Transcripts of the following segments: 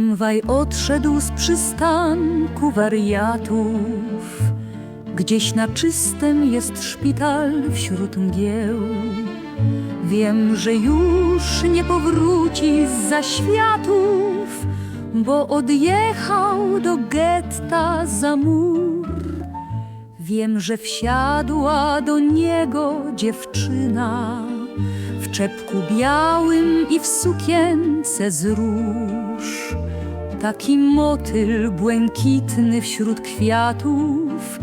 Tramwaj odszedł z przystanku wariatów. Gdzieś na czystym jest szpital wśród mgieł. Wiem, że już nie powróci z zaświatów, bo odjechał do getta za mur. Wiem, że wsiadła do niego dziewczyna w czepku białym i w sukience z róż. Taki motyl błękitny wśród kwiatów,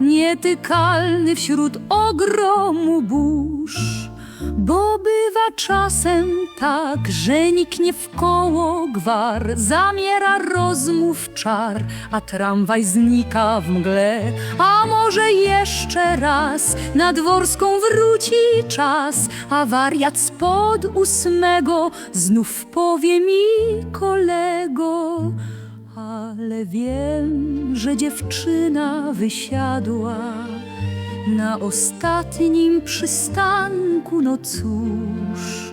nietykalny wśród ogromu burz. Bo bywa czasem tak, że niknie w koło gwar, zamiera rozmów czar, a tramwaj znika w mgle. A może jeszcze raz na dworską wróci czas, a wariat spod ósmego znów powie mi kolego. Ale wiem, że dziewczyna wysiadła na ostatnim przystanku, no cóż,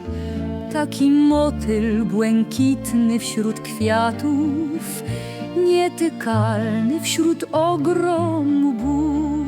taki motyl błękitny wśród kwiatów, nietykalny wśród ogromu burz.